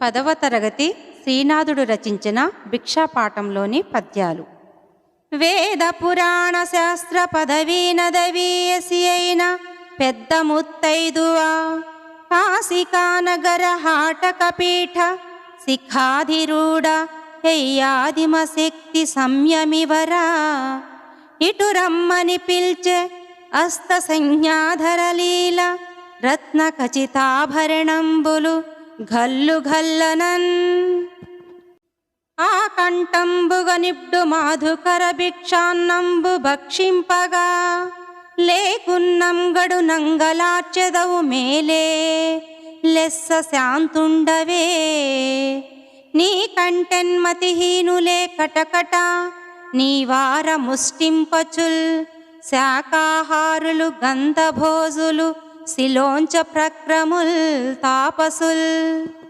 పదవ తరగతి శ్రీనాథుడు రచించిన భిక్షాపాఠంలోని పద్యాలు. వేద పురాణ శాస్త్ర పదవీ నదవీయసి అయిన పెద్ద ముత్తైదువా కాశికానగర హాటకపీఠ శిఖాధిరూఢ హెయ్యాదిమ శక్తి సంయమివరా. ఇటు రమ్మని పిల్చే అస్త సంజ్ఞాధర లీల రత్న ఖచితాభరణంబులు ఘల్లు ఘల్లనన్. ఆ కంఠంబుగ నిబ్డు మాధుకర భిక్షాన్నంబు భక్షింపగా లేకున్నంగడు నంగలార్చెదవు మేలే లెస్స శాంతుండవే. నీ కంటెన్మతిహీనులే కటకట నీ వార ముష్టింపచుల్ శాకాహారులు గంధభోజులు శిలోంచ ప్రక్రముల్ తాపసుల్